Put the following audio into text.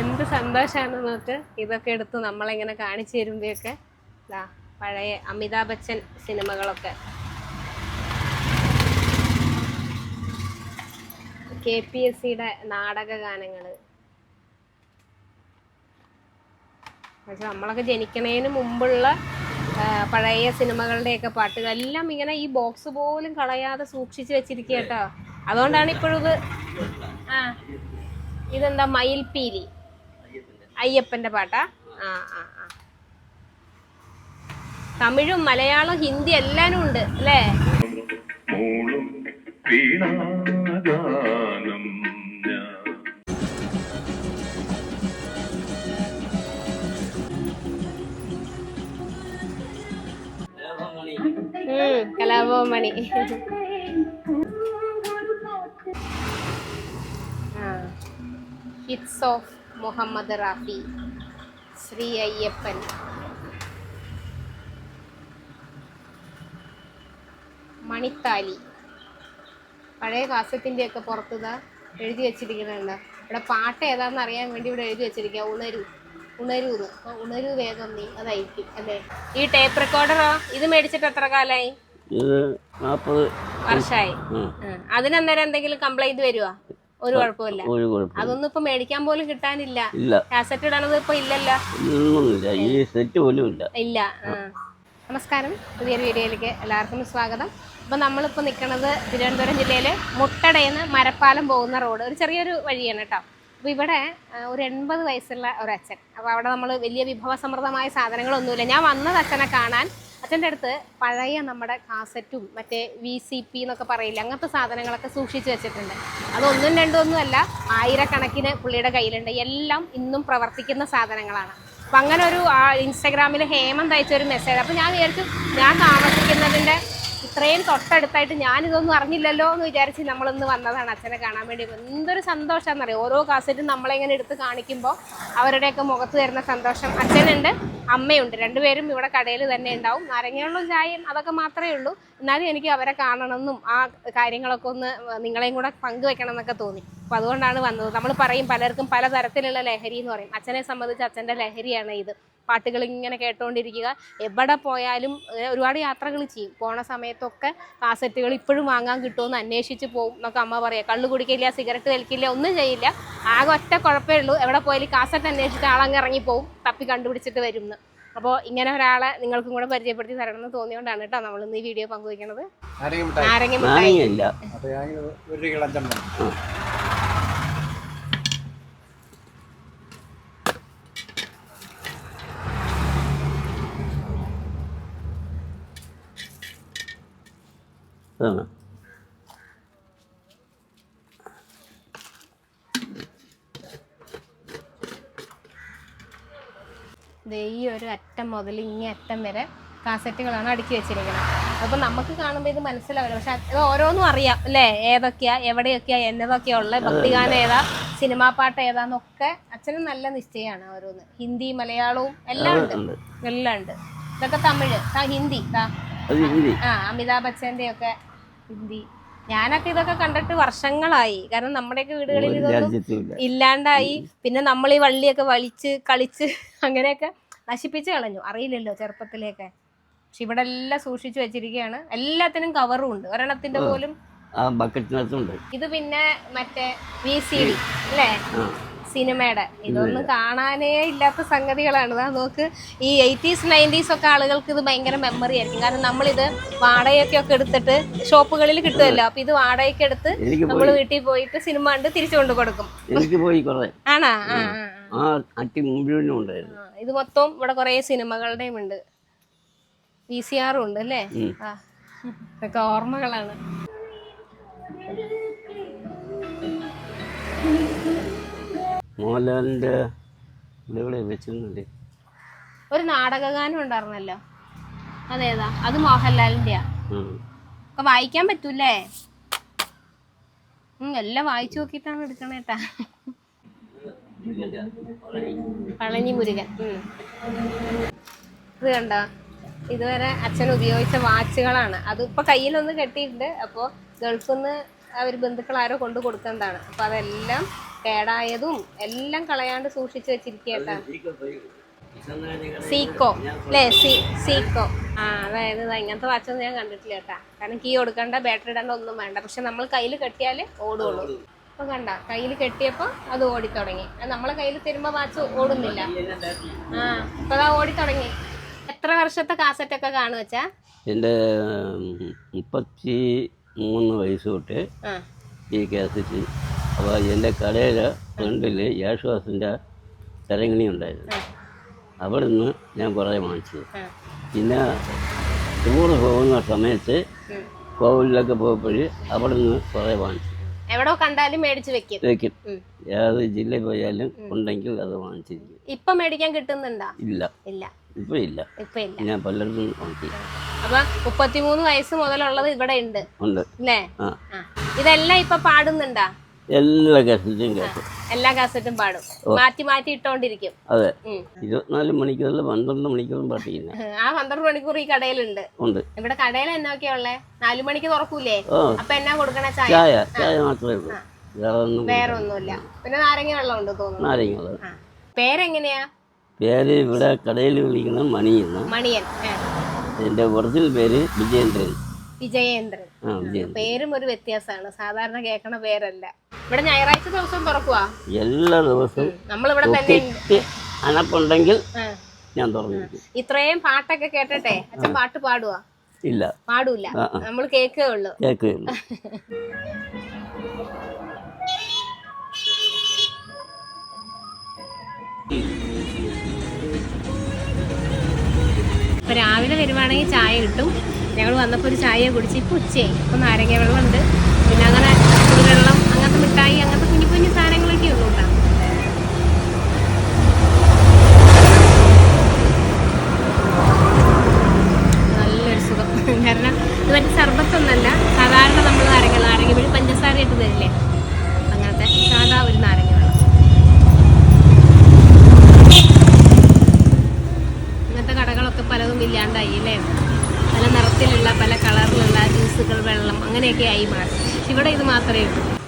എന്ത് സന്തോഷമാണ് നമുക്ക് ഇതൊക്കെ എടുത്ത് നമ്മളിങ്ങനെ കാണിച്ചു തരുമ്പോഴൊക്കെ പഴയ അമിതാഭ് ബച്ചൻ സിനിമകളൊക്കെ. കെ പി എസ് സിയുടെ നാടക ഗാനങ്ങൾ പക്ഷെ നമ്മളൊക്കെ ജനിക്കണേന് മുമ്പുള്ള പഴയ സിനിമകളുടെയൊക്കെ പാട്ടുകൾ എല്ലാം ഇങ്ങനെ ഈ ബോക്സ് പോലും കളയാതെ സൂക്ഷിച്ചു വെച്ചിരിക്കുക കേട്ടോ. അതുകൊണ്ടാണ് ഇപ്പോഴും ആ. ഇതെന്താ? മയിൽപീലി. അയ്യപ്പന്റെ പാട്ടാ? ആ ആ ആ. തമിഴും മലയാളം ഹിന്ദി എല്ലാനും ഉണ്ട് അല്ലേ? മൂളും ഹിറ്റ്സ് ഓഫ് മുഹമ്മദ് റാഫി ശ്രീ അയ്യപ്പൻ മണിത്താലി. പഴയ കാസറ്റിന്റെ ഒക്കെ പുറത്തുതാ എഴുതി വെച്ചിരിക്കുന്നുണ്ട് ഇവിടെ പാട്ട് ഏതാണെന്ന് അറിയാൻ വേണ്ടി ഇവിടെ എഴുതി വെച്ചിരിക്കുക. ഉണരു ഉണരൂന്ന് അപ്പോൾ ഉണരൂ വേഗം നീ അതായിരിക്കും അല്ലേ? ഈ ടേപ്പ് റെക്കോർഡറോ ഇത് മേടിച്ചിട്ട് എത്ര കാലമായി വർഷമായി അതിനന്നേരം എന്തെങ്കിലും കംപ്ലൈന്റ് വരുവാ? ഒരു കുഴപ്പമില്ല ഒരു അതൊന്നും ഇപ്പൊ മേടിക്കാൻ പോലും കിട്ടാനില്ല. ഇല്ല. കാസറ്റ് ഇടണത് ഇപ്പൊ ഇല്ലല്ലോ. ഒന്നുമില്ല ഈ സെറ്റ് പോലും ഇല്ല. ഇല്ല. ആ. നമസ്കാരം. പുതിയൊരു വീഡിയോയിലേക്ക് എല്ലാവർക്കും സ്വാഗതം. അപ്പോൾ നമ്മളിപ്പോ നിൽക്കുന്നത് തിരുവനന്തപുരം ജില്ലയിലെ മുട്ടടയെന്ന് മരപ്പാലം പോകുന്ന റോഡ്. ഒരു ചെറിയൊരു വഴിയാണ് കേട്ടോ. അപ്പൊ ഇവിടെ ആ, ഒരു എൺപത് വയസ്സുള്ള ഒരു അച്ഛൻ അപ്പൊ അവിടെ നമ്മൾ വലിയ വിഭവസമൃദ്ധമായ സാധനങ്ങളൊന്നുമില്ല. ഞാൻ വന്നത് അച്ഛനെ കാണാൻ. അച്ഛന്റെ അടുത്ത് പഴയ നമ്മുടെ കാസറ്റും മറ്റേ വി സി പി എന്നൊക്കെ പറയില്ല അങ്ങനത്തെ സാധനങ്ങളൊക്കെ സൂക്ഷിച്ച് വെച്ചിട്ടുണ്ട്. അതൊന്നും രണ്ടും ഒന്നുമല്ല ആയിരക്കണക്കിന് പുള്ളിയുടെ കയ്യിലുണ്ട്. എല്ലാം ഇന്നും പ്രവർത്തിക്കുന്ന സാധനങ്ങളാണ്. അപ്പം അങ്ങനെ ഒരു ഇൻസ്റ്റാഗ്രാമിൽ ഹേമന്ത് അയച്ച ഒരു മെസ്സേജ് അപ്പം ഞാൻ വിചാരിച്ചു ഞാൻ താമസിക്കുന്നതിന്റെ ഇത്രയും തൊട്ടടുത്തായിട്ട് ഞാനിതൊന്നും അറിഞ്ഞില്ലല്ലോ എന്ന് വിചാരിച്ച് നമ്മളിന്ന് വന്നതാണ് അച്ഛനെ കാണാൻ വേണ്ടി. എന്തൊരു സന്തോഷമാണെന്നറിയാം ഓരോ കാസറ്റും നമ്മളിങ്ങനെ എടുത്ത് കാണിക്കുമ്പോൾ അവരുടെയൊക്കെ മുഖത്ത് വരുന്ന സന്തോഷം. അച്ഛനുണ്ട് അമ്മയുണ്ട്. രണ്ടുപേരും ഇവിടെ കടയിൽ തന്നെ ഉണ്ടാവും. നാരങ്ങയുള്ള ചായയും അതൊക്കെ മാത്രമേ ഉള്ളൂ. എന്നാലും എനിക്ക് അവരെ കാണണമെന്നും ആ കാര്യങ്ങളൊക്കെ ഒന്ന് നിങ്ങളെയും കൂടെ പങ്കുവെക്കണം എന്നൊക്കെ തോന്നി. അപ്പോൾ അതുകൊണ്ടാണ് വന്നത്. നമ്മൾ പറയും പലർക്കും പലതരത്തിലുള്ള ലഹരി എന്ന് പറയും. അച്ഛനെ സംബന്ധിച്ച് അച്ഛന്റെ ലഹരിയാണ് ഇത്. പാട്ടുകൾ ഇങ്ങനെ കേട്ടുകൊണ്ടിരിക്കുക എവിടെ പോയാലും ഒരുപാട് യാത്രകൾ ചെയ്യും. പോണ സമയത്തൊക്കെ കാസറ്റുകൾ ഇപ്പോഴും വാങ്ങാൻ കിട്ടുമെന്ന് അന്വേഷിച്ച് പോകും എന്നൊക്കെ അമ്മ പറയാം. കള്ളു കുടിക്കില്ല സിഗരറ്റ് വലിക്കില്ല ഒന്നും ചെയ്യില്ല. ആകെ ഒറ്റ കുഴപ്പമേ ഉള്ളൂ. എവിടെ പോയാലും കാസറ്റ് അന്വേഷിച്ചിട്ട് ആളങ്ങ് ഇറങ്ങിപ്പോവും തപ്പി കണ്ടുപിടിച്ചിട്ട് വരുന്നു. അപ്പോൾ ഇങ്ങനെ ഒരാളെ നിങ്ങൾക്കും കൂടെ പരിചയപ്പെടുത്തി തരണം എന്ന് തോന്നിയോണ്ടാണ് കേട്ടോ നമ്മൾ ഇന്ന് ഈ വീഡിയോ പങ്കുവയ്ക്കുന്നത് നാരങ്ങ മിഠായി നാരങ്ങ മിഠായി നാരങ്ങയില്ല അത് ഞാൻ ഒരു കിളഞ്ചം വേണം അതാണ് ദേ ഈ ഒരു അറ്റം മുതൽ ഇങ്ങേ അറ്റം വരെ കാസറ്റുകളാണ് അടുക്കി വെച്ചിരിക്കുന്നത്. അപ്പോൾ നമുക്ക് കാണുമ്പോൾ ഇത് മനസ്സിലാവില്ല. പക്ഷെ ഓരോന്നും അറിയാം അല്ലേ? ഏതൊക്കെയാ എവിടെയൊക്കെയാ എന്നതൊക്കെയാ ഉള്ള ഭക്തിഗാനം ഏതാ സിനിമാ പാട്ട് ഏതാന്നൊക്കെ അച്ഛനും നല്ല നിശ്ചയമാണ് ഓരോന്ന്. ഹിന്ദി മലയാളവും എല്ലാം ഉണ്ട്. എല്ലാം ഉണ്ട്. ഇതൊക്കെ തമിഴ് ഹിന്ദി ആ അമിതാഭ് ബച്ചന്റെ ഒക്കെ ഹിന്ദി. ഞാനൊക്കെ ഇതൊക്കെ കണ്ടിട്ട് വർഷങ്ങളായി. കാരണം നമ്മുടെയൊക്കെ വീടുകളിൽ ഇതൊന്നും ഇല്ലാണ്ടായി. പിന്നെ നമ്മൾ ഈ വള്ളിയൊക്കെ വലിച്ച് കളിച്ച് അങ്ങനെയൊക്കെ നശിപ്പിച്ച് കളഞ്ഞു. അറിയില്ലല്ലോ ചെറുപ്പത്തിലേക്ക് പക്ഷെ ഇവിടെ എല്ലാം സൂക്ഷിച്ചു വെച്ചിരിക്കുകയാണ്. എല്ലാത്തിനും കവറും ഉണ്ട്. ഒരെണ്ണത്തിന്റെ പോലും ഇത് പിന്നെ മറ്റേ വി സി ഡി അല്ലേ? സിനിമയുടെ. ഇതൊന്നും കാണാനേ ഇല്ലാത്ത സംഗതികളാണ്. ദാ നോക്ക് ഈ എയ്റ്റീസ് നയന്റീസ് ഒക്കെ ആളുകൾക്ക് ഇത് ഭയങ്കര മെമ്മറി ആയിരിക്കും. കാരണം നമ്മളിത് വാടകയൊക്കെ ഒക്കെ എടുത്തിട്ട് ഷോപ്പുകളിൽ കിട്ടുമല്ലോ. അപ്പൊ ഇത് വാടകയ്ക്ക് എടുത്ത് നമ്മൾ വീട്ടിൽ പോയിട്ട് സിനിമ കണ്ട് തിരിച്ചു കൊണ്ടു കൊടുക്കും. എനിക്ക് പോയി ആണാ? ആ മുഴുവനും ഉണ്ടായിരുന്നു. ഇത് മൊത്തം ഇവിടെ കുറേ സിനിമകളുടെയും ഉണ്ട്. വി സി ആറും ഉണ്ട് അല്ലേ. ആ ഇതൊക്കെ ഓർമ്മകളാണ്. മോഹൻലാലിന്റെ ഇവിടെ വെച്ചിരുന്നില്ലേ ഒരു നാടകഗാനം ഉണ്ടായിരുന്നല്ലോ. അതേതാ? അത് മോഹൻലാലിന്റെ ഒക്കെ വായിക്കാൻ പറ്റൂലേ എല്ലാം വായിച്ചു നോക്കിയിട്ടാണ് എടുക്കണേട്ടാ പളനി മുരുകൻ. ഇത് കണ്ട? ഇതുവരെ അച്ഛൻ ഉപയോഗിച്ച വാച്ചുകളാണ്. അത് ഇപ്പൊ കയ്യിലൊന്ന് കെട്ടിയിട്ടുണ്ട്. അപ്പോൾ ഗൾഫിൽ നിന്ന് അവർ ബന്ധുക്കൾ ആരോ കൊണ്ടു കൊടുക്കേണ്ടതാണ് അപ്പോൾ അതെല്ലാം കേടായതും എല്ലാം കളയാണ്ട് സൂക്ഷിച്ചു വെച്ചിരിക്കട്ടാ സീക്കോ അല്ലേ? സീ സീക്കോ. ആ അതായത് ഇങ്ങനത്തെ വാച്ചൊന്നും ഞാൻ കണ്ടിട്ടില്ല കേട്ടാ. കാരണം കീ കൊടുക്കണ്ട ബാറ്ററി ഇടണ്ട ഒന്നും വേണ്ട. പക്ഷെ നമ്മൾ കയ്യിൽ കെട്ടിയാലേ ഓടുള്ളൂ. അപ്പൊ കണ്ട കയ്യിൽ കെട്ടിയപ്പോ അത് ഓടിത്തുടങ്ങി. അത് നമ്മളെ കയ്യിൽ തരുമ്പോ വാച്ച് ഓടുന്നില്ല. ആ ഇപ്പൊ അതാ ഓടിത്തുടങ്ങി. എത്ര വർഷത്തെ കാസറ്റ് ഒക്കെ കാണു വെച്ചാ എന്റെ മുപ്പത്തി മൂന്ന് വയസ്സ് തൊട്ട് ഈ കാസറ്റ് അപ്പോൾ എന്റെ കടയിൽ ഫ്രണ്ടിൽ യേശുദാസിന്റെ തരങ്ങിണി ഉണ്ടായിരുന്നു. അവിടെ നിന്ന് ഞാൻ കുറേ വാങ്ങിച്ചത്. പിന്നെ ടൂറ് പോകുന്ന സമയത്ത്. കോവിലൊക്കെ പോകുമ്പോൾ അവിടെ നിന്ന് കുറേ വാങ്ങിച്ചു. എവിടെ കണ്ടാലും മേടിച്ച് വെക്കും. വെക്കും. ഏത് ജില്ല പോയാലും ഉണ്ടെങ്കിൽ അത് വാങ്ങിച്ചിരിക്കും. ഇപ്പൊ മേടിക്കാൻ കിട്ടുന്നുണ്ടോ? ഇല്ല. ഇല്ല. ഇപ്പം ഇല്ല. ഇപ്പൊ ഇല്ല. ഞാൻ പലയിടത്തും വാങ്ങിച്ചു അപ്പൊ മുപ്പത്തിമൂന്ന് വയസ്സ് മുതലുള്ളത് ഇവിടെ ഉണ്ട്. ഉണ്ട്. അല്ലേ ഇതെല്ലാം ഇപ്പൊ പാടുന്നുണ്ടാ? എല്ലാ കാസറ്റും കേട്ടു. എല്ലാ കാസറ്റും പാടും. മാറ്റി മാറ്റി ഇട്ടോണ്ടിരിക്കും. അതെ. ഇരുപത്തിനാല് മണിക്കൂറിൽ പന്ത്രണ്ട് മണിക്കൂറും പാട്ട് ചെയ്യുന്നത് ആ പന്ത്രണ്ട് മണിക്കൂർ ഈ കടയിലുണ്ട്. ഉണ്ട്. ഇവിടെ കടയിൽ എന്നൊക്കെയാ ഉള്ളേ? നാലു മണിക്ക് തുറക്കൂലേ? അപ്പൊ എന്നാ കൊടുക്കണ? ചായ. ചായ ചായ മാത്രമേ ഉള്ളൂ. വേറെ ഒന്നും വേറെ ഒന്നുമില്ല പിന്നെ നാരങ്ങ വെള്ളം ഉണ്ട് തോന്നുന്നു? നാരങ്ങ വെള്ളം. പേരെങ്ങനെയാ? പേര് ഇവിടെ കടയിൽ വിളിക്കുന്ന മണിയെന്ന്. മണിയൻ. എന്റെ ഒറിജിനൽ പേര് വിജയേന്ദ്രൻ. വിജയേന്ദ്രൻ. ആ പേരും ഒരു വ്യത്യാസമാണ്. സാധാരണ കേൾക്കണ പേരല്ല. ഇവിടെ ഞായറാഴ്ച ദിവസം തുറക്കുവാ? എല്ലാ ദിവസവും നമ്മളിവിടെ തന്നെ ഉണ്ട്. ഒക്കെറ്റ് അനപ്പുണ്ടെങ്കിൽ ആ. ഞാൻ തുറന്നിരിക്കും ഇത്രയും പാട്ടൊക്കെ കേട്ടട്ടെ അച്ഛൻ പാട്ട് പാടുവാ? ഇല്ല. പാടൂല. ആ, ആ. നമ്മൾ കേൾക്കേ ഉള്ളു. കേൾക്കുകയുള്ളൂ ഇപ്പൊ രാവിലെ വരുവാണെങ്കിൽ ചായ കിട്ടും. ഞങ്ങൾ വന്നപ്പോൾ ഒരു ചായ കുടിച്ച് ഇപ്പം ഉച്ചയായി. ഇപ്പം നാരങ്ങ വെള്ളമുണ്ട്. പിന്നെ അങ്ങനെ വെള്ളം അങ്ങനത്തെ മിഠായി അങ്ങനത്തെ കുഞ്ഞു കുഞ്ഞു സാധനങ്ങളൊക്കെ ഉള്ളൂ കേട്ടോ. നല്ലൊരു സുഖം. കാരണം ഇത് മറ്റേ സർബത്തൊന്നല്ല. സാധാരണ നമ്മൾ നാരങ്ങ നാരങ്ങ വഴി പഞ്ചസാര ഇട്ട് തരില്ലേ? അങ്ങനത്തെ സാധാ ഒരു നാരങ്ങ വെള്ളം. ഇങ്ങനത്തെ കടകളൊക്കെ പലതും ഇല്ലാണ്ടായി അല്ലേ? പല നിറത്തിലുള്ള പല കളറിലുള്ള ജ്യൂസുകൾ വെള്ളം അങ്ങനെയൊക്കെ ആയി മാറി. ഇവിടെ ഇത് മാത്രമേ ഉള്ളൂ.